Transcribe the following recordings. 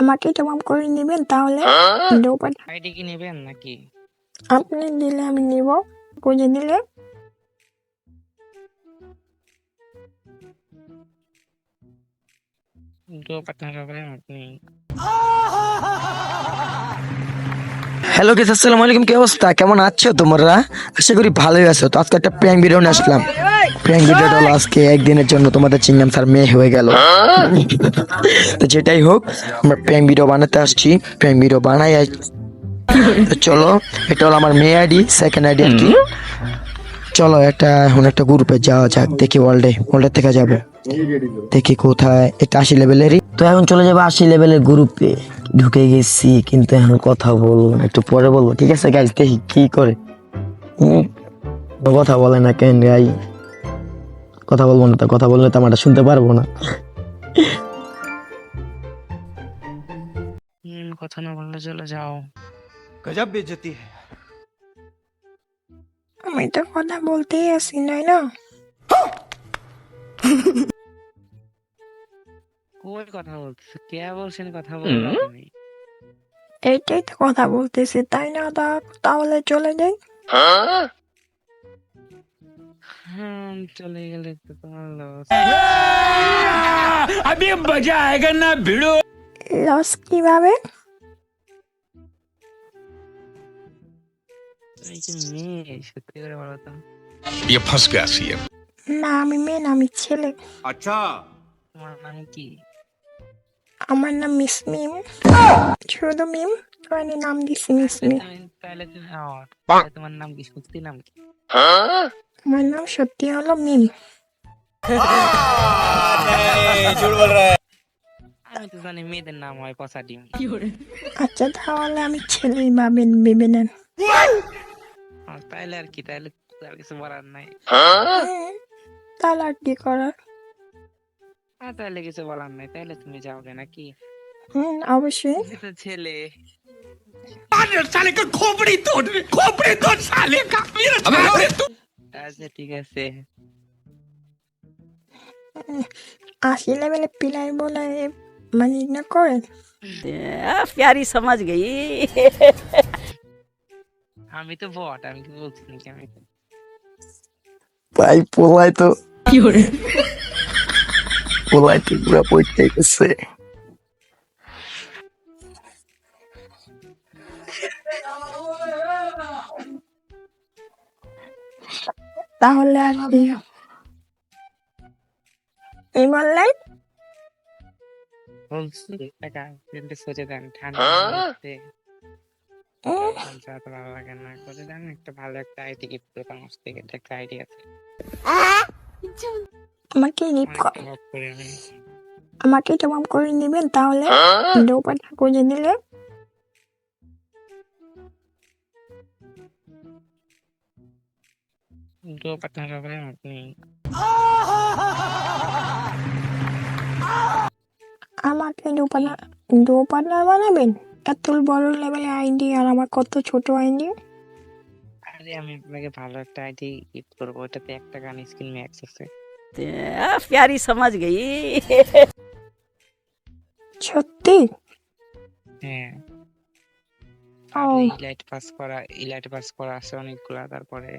আমাকে জবাব করে নেবেন তাহলে? আইডি কি নেবেন নাকি? আপনি দিলে আমি নিব খুঁজে দিলে আপনি। হ্যালো গেস আসসালামু আলাইকুম কি অবস্থা? কেমন আছো তোমরা? আশা করি ভালোই আছো। তো আজকে একটা প্র্যাঙ্ক ভিডিও নিয়ে আসলাম। প্র্যাঙ্ক ভিডিওটা হলো আজকে একদিনের জন্য তোমাদের চিংগাম স্যার মেয়ে হয়ে গেল। তো যেটাই হোক আমরা প্র্যাঙ্ক ভিডিও বানাতে আসছি। প্র্যাঙ্ক ভিডিও বানাই চলো এটা হলো আমার মেয়ে আইডি সেকেন্ড আইডি আর কি। চলো একটা এখন একটা গ্রুপে যাওয়া যাক দেখি ওয়ার্ল্ডে ওয়ার্ল্ডের থেকে যাব। দেখি কোথায় একটা আশি লেভেলেরই তো এখন চলে যাব আশি লেভেলের গ্রুপে ঢুকে গেছি কিন্তু এখন কথা বলব না একটু পরে বলব। ঠিক আছে গাইজ দেখি কি করে। কথা বলে না কেন গাই কথা বলব না তো কথা বললে তো আমরা শুনতে পারব না। কথা না বললে চলে যাও। গজব বেজতি আমি তো কথা বলতেই আসি নাই না? কোন কথা বলতেছে? কে বলছেন কথা বলব আমি এইটাই তো কথা বলতেছি তাই না? তাহলে চলে যাই। হ্যাঁ? হুম চলে গেলে তো তোমার লস अभी मजा आएगा ना भिड़ो লস কিভাবে তুমি কি মেয়ে সত্যি করে বলো তো ये फंस गया सीएम না আমি মেয়ে না আমি ছেলে अच्छा তোমার নাম কি আমার নাম মিস মিম শুধু মিম মানে নাম দিছি মিস মিম তুমি- তাহলে তুমি ও, তাহলে তোমার নাম কি সত্যি নাম কি আমার নাম সত্যি হলো মিম আমি তো জানি মেয়েদের নাম হয় পচা ডিম আচ্ছা তাহলে আমি ছেলেই ভাবেন ভেবে নেন ও, তাইলে আর কি তাইলে তো আর কিছু বলার নাই হুম, তাহলে আর কি করার আর তাইলে কিছু বলার নাই তাইলে তুমি যাও গে নাকি হুম অবশ্যই তুমি তো ছেলে साले का खोपड़ी तोड़ खोपड़ी तोड़ साले का मेरा साले तू আচ্ছা ঠিক আছে আশি লেভেলে পিলাই বলে মানে না করেন आ, प्यारी समझ गई আমি তো বট আমি কি বলছি নাকি আমি ভাই পোলাই তো পোলাই তো পুরো পড়তে গেছে থেকে এটা একটা আইডি আছে। আমাকে গিফট অনেকটা ভাব করে আমি আমাকে জবাব করে নেবেন তাহলে দোপাটা খুঁজে দিলে দু পার্টনার হবে আপনি আমাকে দু পার্টনার দু পার্টনার বানাবেন মানে এত বড় লেভেলে আইডি আর আমার কত ছোট আইডি আরে আমি আপনাকে ভালো একটা আইডি গিফট করব। ওটাতে একটা গান স্ক্রিন ম্যাক্স আছে প্যারি সমাজ গেই। সত্যি? হ্যাঁ। ইলাইট পাস করা ইলাইট পাস করা আছে অনেকগুলা তারপরে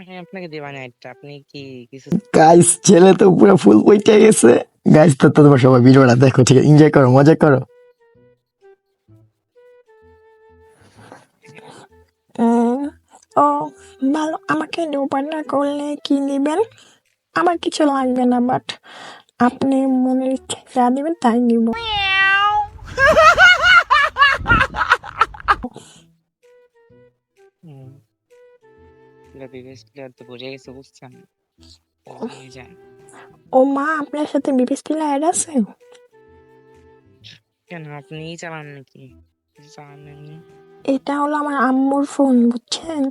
আমি আপনাকে দেবা না এটা আপনি কি কিছু গাইস ছেলে তো পুরো ফুল পইতে গেছে। গাইস তো তোমরা সবাই ভিডিওটা দেখো ঠিক আছে? এনজয় করো মজা করো। ও ভালো আমাকে দোপাটা করলে কি নেবেন? আমার কিছু লাগবে না বাট আপনি মনের ইচ্ছে যা দেবেন তাই নিব। এটা বিবেশ প্লেয়ার তো বুঝে গেছে বুঝছেন? ও নিয়ে যান ও মা আপনার সাথে বিবিস প্লেয়ার আছে? কেন আপনিই চালান নাকি? কিছু চালান না এমনি? এটা হলো আমার আম্মুর ফোন বুঝছেন?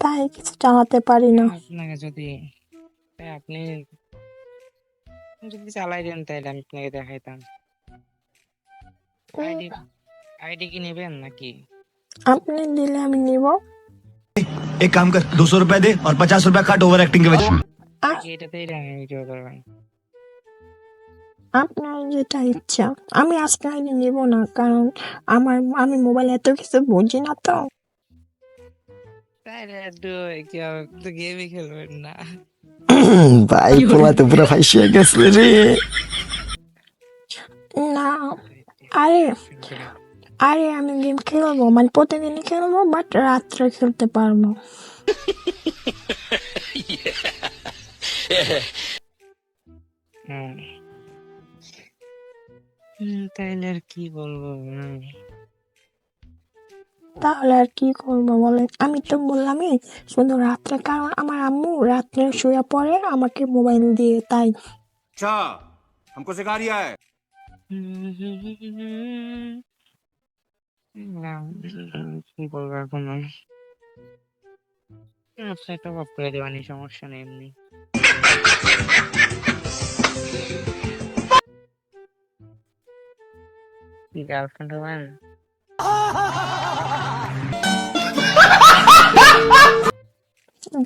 তাই কিছু চালাতে পারি না। আপনাকে যদি আপনি যদি চালাই দেন তাহলে আমি আপনাকে দেখাইতাম। আইডি কি নেবেন নাকি? আপনি দিলে আমি নিব। এক কাম কর দুশো রুপিয়া দে আর পঞ্চাশ রুপিয়া কাট ওভার অ্যাক্টিং কে বেশি এটাতেই ভিডিও করবেন। আপনার যেটা ইচ্ছা। আমি আজকে আইডি নেব না কারণ আমার আমি মোবাইল এত কিছু বুঝি না তো। গেমই খেলবেন না। ভাই পোলা তো পুরো ফাইসিয়ে গেছে রে। না আরে আরে আমি গেম খেলবো মানে প্রতিদিনই খেলবো বাট রাত্রে খেলতে পারবো হুম হুম, তাইলে আর কি বলবো হুম। তাহলে আর কি করবো বলে আমি তো বললামই শুধু রাত্রে কারণ আমার আম্মু রাত্রে শুয়ে পড়ে আমাকে মোবাইল দিয়ে তাই अच्छा हमको सिखा रिया है না, কি বলব এখন আমি? অফ করে সমস্যা নেই এমনি। গার্লফ্রেন্ড হবেন?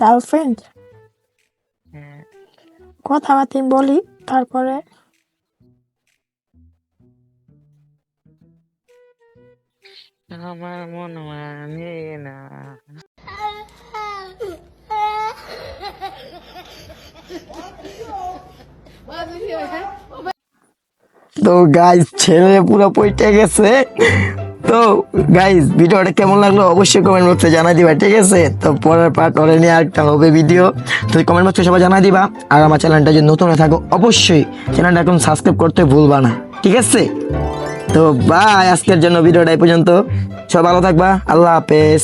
গার্লফ্রেন্ড হ্যাঁ। কথাবার্তা বলি তারপরে আমার মন মানে না। তো গাইজ ছেলে পুরো পইটে গেছে। তো গাইজ ভিডিওটা কেমন লাগল অবশ্যই কমেন্ট বক্সে জানাই দিবা, ঠিক আছে? তো পরের পার্ট ওরে নিয়ে আরেকটা হবে ভিডিও তো কমেন্ট বক্সে সবাই জানাই দিবা। আর আমার চ্যানেলটা যদি নতুন থাকো, অবশ্যই চ্যানেলটা এখন সাবস্ক্রাইব করতে ভুলবা না, ঠিক আছে? তো বাই আজকের জন্য ভিডিওটা এই পর্যন্ত। সব ভালো থাকবা আল্লাহ হাফেজ।